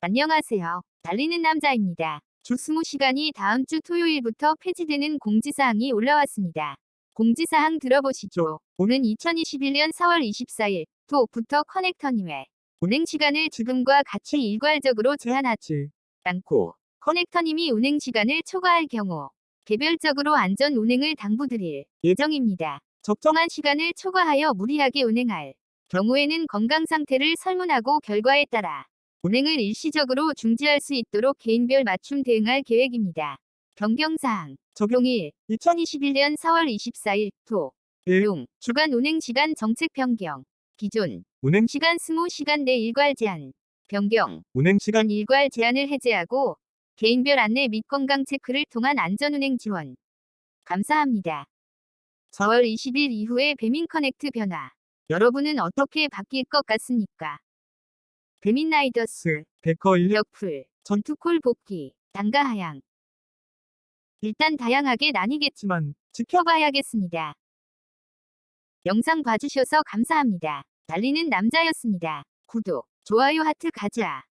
안녕하세요. 달리는 남자입니다. 주 20시간이 다음 주 토요일부터 폐지되는 공지사항이 올라왔습니다. 공지사항 들어보시죠. 오는 2021년 4월 24일 토부터 커넥터님의 운행 시간을 지금과 같이 일괄적으로 제한하지 않고 커넥터님이 운행 시간을 초과할 경우 개별적으로 안전 운행을 당부드릴 예정입니다. 적정한 시간을 초과하여 무리하게 운행할 경우에는 건강 상태를 설문하고 결과에 따라 운행을 일시적으로 중지할 수 있도록 개인별 맞춤 대응할 계획입니다. 변경사항 적용일 2021년 4월 24일 토 1. 용 주간 운행 시간 정책 변경 기존 운행 시간 20시간 내 일괄 제한 변경 운행 시간 시간 일괄 제한을 해제하고 개인별 안내 및 건강 체크를 통한 안전 운행 지원 감사합니다. 4월 20일 이후에 배민 커넥트 변화 여러분은 어떻게 바뀔 것 같습니까? 배민 라이더스 데커 1력 역풀 전투콜 복귀 단가 하향 일단 다양하게 나뉘겠지만 지켜 지켜봐야겠습니다. 영상 봐주셔서 감사합니다. 달리는 남자였습니다. 구독, 좋아요 하트 가자.